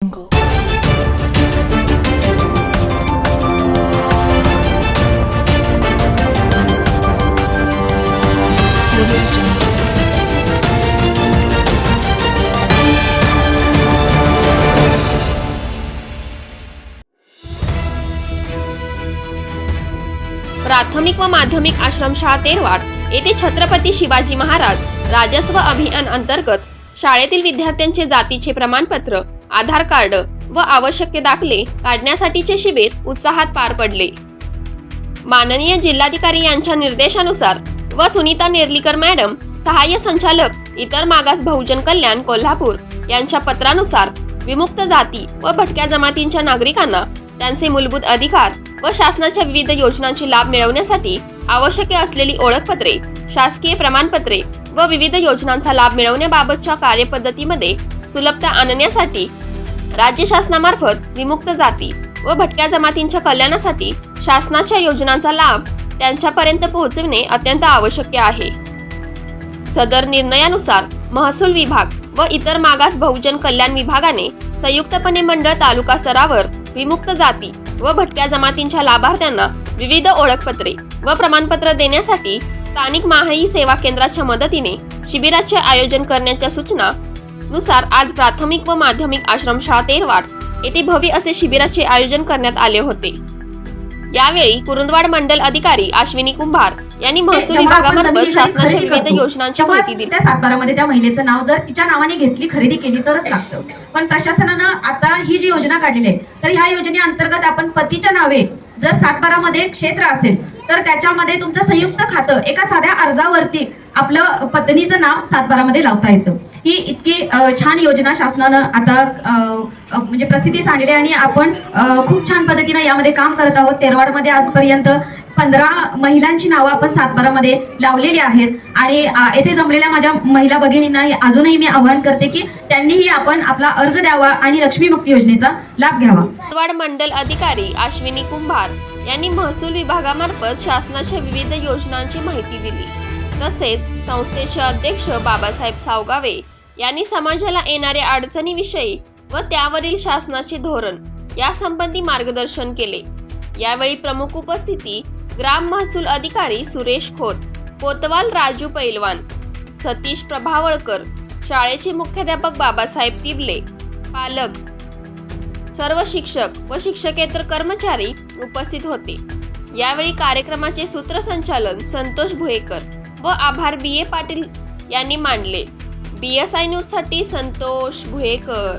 प्राथमिक व माध्यमिक आश्रमशाळा तेरवाड येथे छत्रपती शिवाजी महाराज राजस्व अभियान अंतर्गत शाळेतील विद्यार्थ्यांचे जातीचे प्रमाणपत्र आधार कार्ड व आवश्यक दाखले काढण्यासाठीचे शिबिर उत्साहात पार पडले. माननीय जिल्हाधिकारी यांच्या निर्देशानुसार व सुनीता नेर्लीकर मॅडम सहाय्य संचालक इतर मागास बहुजन कल्याण कोल्हापूर यांच्या पत्रानुसार विमुक्त जाती व भटक्या जमातींच्या नागरिकांना त्यांचे मूलभूत अधिकार व शासनाच्या विविध योजनांचे लाभ मिळवण्यासाठी आवश्यक असलेली ओळखपत्रे शासकीय प्रमाणपत्रे व विविध योजनांचा लाभ मिळवण्याबाबतच्या कार्यपद्धतीमध्ये सुलभता आणण्यासाठी राज्य शासनामार्फत विमुक्त जाती व भटक्या जमातींच्या कल्याणासाठी शासनाच्या योजनांचा लाभ त्यांच्यापर्यंत पोहोचविणे अत्यंत आवश्यक आहे. सदर निर्णयानुसार महसूल विभाग व इतर मागास बहुजन कल्याण विभागाने संयुक्तपणे मंडळ तालुका स्तरावर विमुक्त जाती व भटक्या जमातींच्या लाभार्थ्यांना विविध ओळखपत्रे व प्रमाणपत्र देण्यासाठी स्थानिक माहाई सेवा केंद्राच्या मदतीने शिबिराचे आयोजन करण्याच्या सूचना नुसार आज प्राथमिक व माध्यमिक आश्रमशाळा तेरवाड येथे भव्य असे शिबिराचे आयोजन करण्यात आले होते. यावेळी कुरुंदवाड मंडल अधिकारी अश्विनी कुंभार यांनी महसूल विभागामार्फत शासनाच्या विविध योजनांची माहिती दिली. त्या सातबारामध्ये त्या महिलेचं नाव जर तिच्या नावाने घेतली खरेदी केली तरच लागतं. पण प्रशासनानं आता ही जी योजना काढलेली आहे तर ह्या योजनेअंतर्गत आपण पतीच्या नावे जर सातबारामध्ये क्षेत्र असेल तर त्याच्यामध्ये तुमचं संयुक्त खातं एका साध्या अर्जावरती आपलं पत्नीचं नाव सातबारामध्ये लावता येतं. ही इतकी छान योजना शासनानं आता म्हणजे प्रसिद्धीस आणली आणि आपण खूप छान पद्धतीनं यामध्ये काम करत आहोत. तेरवाडमध्ये आजपर्यंत पंधरा महिलांची नावं आपण सातबारामध्ये लावलेली आहेत. आणि येथे जमलेल्या माझ्या महिला भगिनींना अजूनही मी आवाहन करते की त्यांनीही आपण आपला अर्ज द्यावा आणि लक्ष्मी मुक्ती योजनेचा लाभ घ्यावा. मंडल अधिकारी अश्विनी कुंभार. यांनी महसूल विभागामार्फत शासनाच्या विविध योजनांची माहिती दिली. तसेच संस्थेचे अध्यक्ष बाबासाहेब सावगावे यांनी समाजाला येणाऱ्या अडचणीविषयी व त्यावरील शासनाचे धोरण यासंबंधी मार्गदर्शन केले. यावेळी प्रमुख उपस्थिती ग्राम महसूल अधिकारी सुरेश खोत कोतवाल राजू पैलवान सतीश प्रभावळकर शाळेचे मुख्याध्यापक बाबासाहेब तिबले पालक सर्व शिक्षक व शिक्षकेतर कर्मचारी उपस्थित होते. यावेळी कार्यक्रमाचे सूत्रसंचालन संतोष भुयेकर व आभार बी ए पाटील यांनी मांडले. बी एस आय न्यूजसाठी संतोष भुयेकर